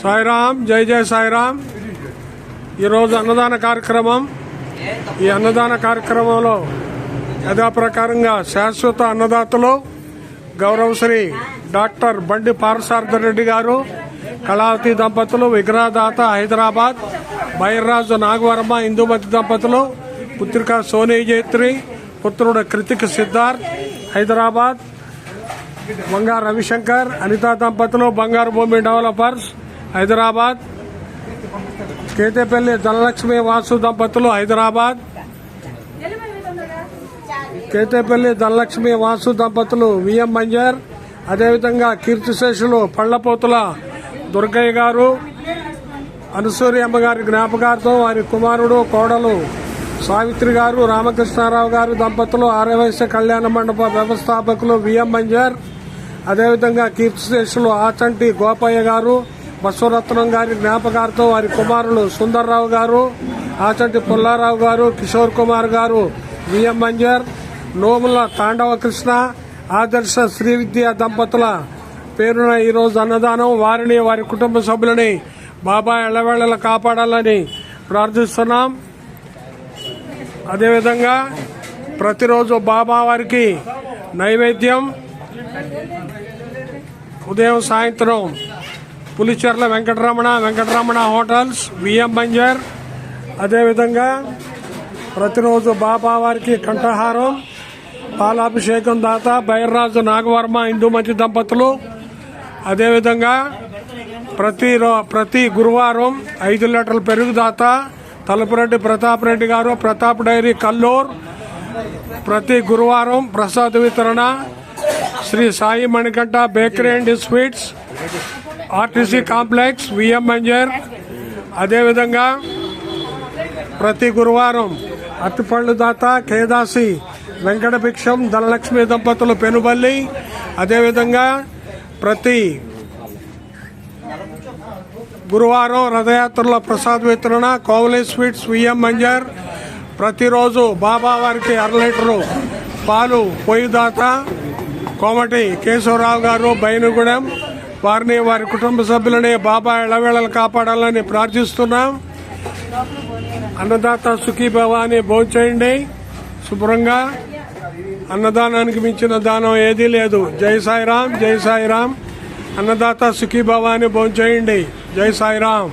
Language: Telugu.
సాయిరామ్ జై జై సాయిరామ్. ఈరోజు అన్నదాన కార్యక్రమం. ఈ అన్నదాన కార్యక్రమంలో యథాప్రకారంగా శాశ్వత అన్నదాతలు గౌరవశ్రీ డాక్టర్ బండి పారసార్థ రెడ్డి గారు కళావతి దంపతులు విగ్రహదాత హైదరాబాద్ బైర్రాజు నాగవర్మ ఇందుమతి దంపతులు పుత్రిక సోనీ జైత్రి పుత్రుడు కృతిక్ సిద్ధార్థ్ హైదరాబాద్ బంగారు రవిశంకర్ అనితా దంపతులు బంగారు భూమి డెవలపర్స్ హైదరాబాద్. కేతేపల్లి ధనలక్ష్మి వాసు దంపతులు హైదరాబాద్. కేతేపల్లి ధనలక్ష్మి వాసు దంపతులు విఎం మంజర్. అదేవిధంగా కీర్తిశేషులు పళ్ళపోతుల దుర్గయ్య గారు. అనసూయమ్మ గారి జ్ఞాపకార్థం వారి కుమారుడు కోడలు సావిత్రి గారు రామకృష్ణారావు గారు దంపతులు ఆర్యవైశ్య కళ్యాణ మండప వ్యవస్థాపకులు విఎం మంజర్. అదేవిధంగా కీర్తిశేషులు ఆచంటి గోపయ్య గారు బసవరత్నం గారి జ్ఞాపకార్థం వారి కుమారులు సుందర్రావు గారు ఆచంటి పుల్లారావు గారు కిషోర్ కుమార్ గారు విఎం మంజర్ నోముల తాండవ కృష్ణ ఆదర్శ శ్రీ విద్యా దంపతుల పేరున ఈరోజు అన్నదానం. వారిని వారి కుటుంబ సభ్యులని బాబా ఎల్లవేళలా కాపాడాలని ప్రార్థిస్తున్నాం. అదేవిధంగా ప్రతిరోజు బాబా వారికి నైవేద్యం ఉదయం సాయంత్రం పులిచెర్ల వెంకటరమణ వెంకటరమణ హోటల్స్ విఎం బంజర్. అదేవిధంగా ప్రతిరోజు బాబా వారికి కంఠహారం పాలాభిషేకం దాత బైర్రాజు నాగవర్మ ఇందుమతి దంపతులు. అదేవిధంగా ప్రతి రో- ప్రతి గురువారం ఐదు లీటర్ల పెరుగు దాత తలుపురెడ్డి ప్రతాప్ రెడ్డి గారు ప్రతాప్ డైరీ కల్లూర్. ప్రతి గురువారం ప్రసాద వితరణ Sri Sai Manikanta bakery and sweets RTC complex VM Manjar అదేవిధంగా ప్రతి గురువారం అత్తిపళ్ళు దాత కేదాసి వెంకట భిక్షం ధనలక్ష్మి దంపతులు పెనుబల్లి. అదేవిధంగా ప్రతి గురువారం రథయాత్రలో ప్రసాద్ వితరణ కోవలి స్వీట్స్ విఎం మంజర్ ప్రతిరోజు బాబా వారికి అర లీటరు పాలు పొయ్యిదాత కోమటి కేశవరావు గారు బైనుగూడెం వారిని వారి కుటుంబ సభ్యులని బాబా ఎడవేళలు కాపాడాలని ప్రార్థిస్తున్నాం. అన్నదాత సుఖీ భవాని భోంచేయండి శుభ్రంగా అన్నదానానికి మించిన దానం ఏదీ లేదు. జై సాయిరాం జై సాయిరాం అన్నదాత సుఖీ భవాని భోంచేయండి జై సాయిరాం